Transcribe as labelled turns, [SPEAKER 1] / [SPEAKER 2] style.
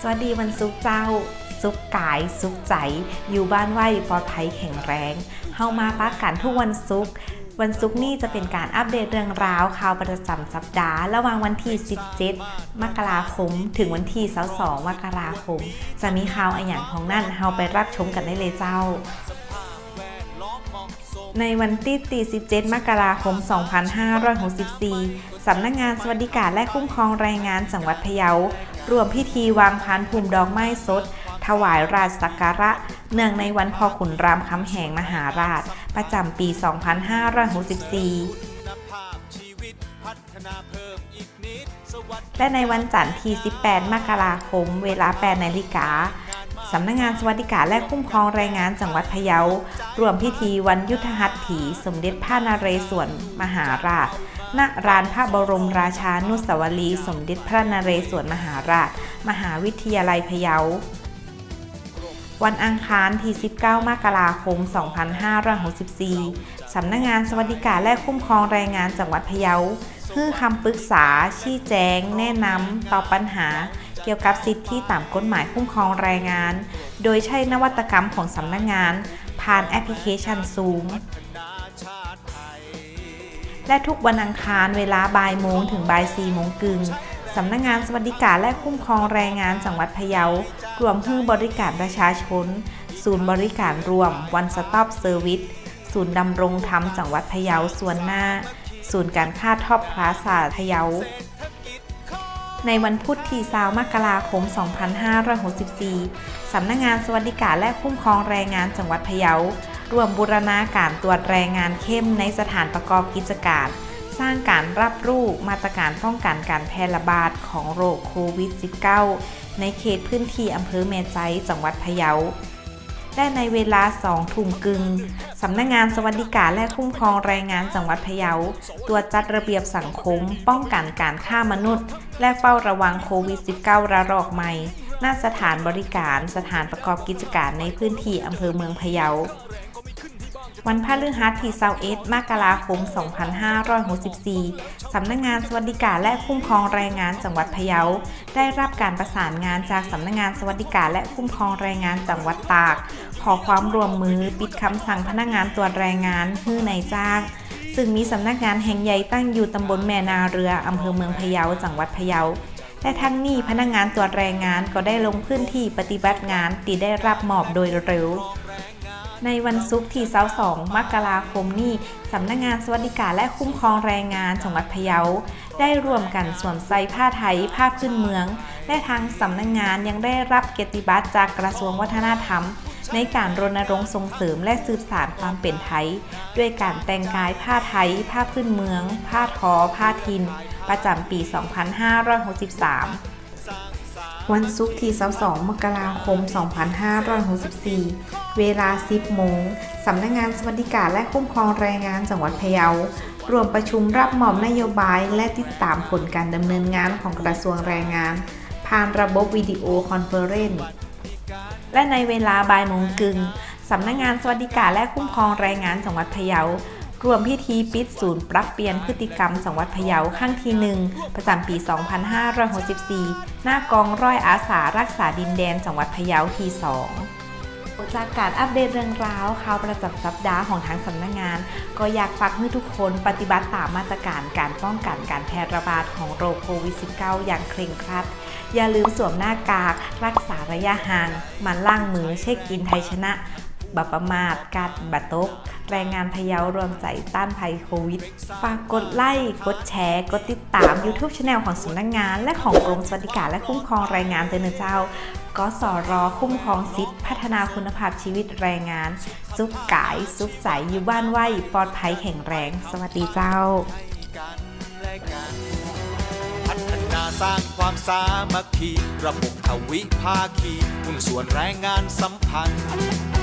[SPEAKER 1] สวัสดีวันซุกเจ้าซุกกายซุกใจ อยู่บ้านไหวปลอดภัยแข็งแรงเฮามาปักกันทุกวันซุกวันศุกร์นี้จะเป็นการอัปเดตเรื่องราวข่าวประจำสัปดาห์ ระหว่างวันที่ 17 มกราคม ถึงวันที่ 22 มกราคม จะมีข่าวอะไรอย่างของนั่นเฮาไปรับชมกันได้เลยเจ้า ในวันที่17มกราคม 2564 สำนักงานสวัสดิการและคุ้มครองแรงงานจังหวัดพะเยา รวมพิธีวางพานภูมิดอกไม้สด ถวายราชสักการะ เนื่องในวันพ่อขุนรามคำแหงมหาราช ประจำปี 2564และในวันจันทร์ที่ 18 มกราคม เวลา 8 นาฬิกา สำนักงานสวัสดิการและคุ้มครองแรงงานจังหวัดพะเยา รวมพิธีวันยุทธหัตถี สมเด็จพระนเรศวรมหาราช ณรานพระบรมราชานุสาวรีสมเด็จพระนเรศวรมหาราช มหาวิทยาลัยพะเยา วันอังคารที่ 19 มกราคม 2564 สำนักงานสวัสดิการและคุ้มครองแรงงานจังหวัดพะเยาให้คำปรึกษา ชี้แจง แนะนำตอบปัญหา กี่ยวกับสิทธิตามกฎหมายคุ้มครองแรงงาน โดยใช้นวัตกรรมของสำนักงาน ผ่านแอปพลิเคชัน Zoom และทุกวันอังคารเวลาบ่ายโมงถึงบ่ายสี่โมงกึ่งสำนักงานสวัสดิการและคุ้มครองแรงงานจังหวัดพะเยารวมให้บริการประชาชน ศูนย์บริการรวม One Stop Service ศูนย์ดำรงธรรมจังหวัดพะเยาส่วนหน้า ศูนย์การค้าท็อปพลาซาพะเยา ในวันพุธที่20มกราคม 2564 สำนักงานสวัสดิการและคุ้มครองแรงงานจังหวัดพะเยาร่วมบูรณาการตรวจแรงงานเข้มในสถานประกอบกิจการ สร้างการรับรู้มาตรการป้องกันการแพร่ระบาดของโรคโควิด -19 ในเขตพื้นที่อำเภอแม่ใจจังหวัดพะเยา ได้ในเวลา 2 ทุ่มกึ่งสำนักงานสวัสดิการและคุ้มครองแรงงานจังหวัดพะเยาตัวจจัดระเบียบสังคม ป้องกันการฆ่ามนุษย์ และเฝ้าระวังโควิด -19 ระลอกใหม่หน้าสถานบริการสถานประกอบกิจการในพื้นที่อำเภอเมืองพะเยา วันพฤหัสที่21มกราคม 2564 สำนักงานสวัสดิการและคุ้มครองแรงงานจังหวัดพะเยา ได้รับการประสานงานจากสำนักงานสวัสดิการและคุ้มครองแรงงานจังหวัดตาก ขอความร่วมมือปิดคำสั่งพนักงานตรวจแรงงานฮื้อนายจ้างซึ่งมีสำนักงานแห่งใหญ่ตั้งอยู่ตำบลแม่นาเรืออำเภอเมืองพะเยาจังหวัดพะเยาและทั้งนี้พนักงานตรวจแรงงานก็ได้ลงพื้นที่ปฏิบัติงานที่ได้รับมอบโดยเร็ว ในวันศุกร์ที่22มกราคมนี้สำนักงานสวัสดิการและคุ้มครองแรงงานจังหวัดพะเยา ได้ร่วมกันสวมใส่ผ้าไทยผ้าพื้นเมือง และทางสำนักงานยังได้รับเกียรติบัตรจากกระทรวงวัฒนธรรม ในการรณรงค์ส่งเสริมและสืบสานความเป็นไทย ด้วยการแต่งกายผ้าไทย ผ้าพื้นเมือง ผ้าทอ ผ้าทิน ประจำปี 2563 วันศุกร์ที่22มกราคม 2564 เวลา 10 โมง สำนักงงานสวัสดิการและคุ้มครองแรงงานจังหวัดพะเยา รวมประชุมรับมอบนโยบายและติดตามผลการดำเนินงานของกระทรวงแรงงาน ผ่านระบบวิดีโอคอนเฟอเรนซ์และในเวลาบ่ายโมงกึ่งสำนักงานสวัสดิการและคุ้มครองแรงงานจังหวัดพะเยา รวมพิธีปิดศูนย์ปรับเปลี่ยนพฤติกรรมจังหวัดพะเยาครั้งที่หนึ่งประจำปี 2564 หน้ากองร้อยอาสารักษาดินแดนจังหวัดพะเยาที่2จากการอัปเดตเรื่องราวข่าวประจำสัปดาห์ของทางสำนักงาน ก็อยากฝากให้ทุกคนปฏิบัติตามมาตรการการป้องกันการแพร่ระบาดของโรคโควิด -19 อย่างเคร่งครัด อย่าลืมสวมหน้ากาก รักษาระยะห่างมันล่างมือเช็คกินไทยชนะ บัประมาทกัดบัตก แรงงานพะเยารวมใจต้านภัยโควิด ฝากกดไลค์ กดแชร์ กดติดตาม YouTube c h anel ของสำนักงาน และของกรมสวัสดิการและคุ้มครองแรงงานเตือนเจ้าก็สอรอคุ้มครองสิทธิพัฒนาคุณภาพชีวิตแรงงานสุขกายสุขใจอยู่บ้านไหวปลอดภัยแข็งแรง สวัสดีเจ้า
[SPEAKER 2] พัฒนาสร้างความสามัคคี ระบบทวิภาคีหุ้นส่วนแรงงานสัมพันธ์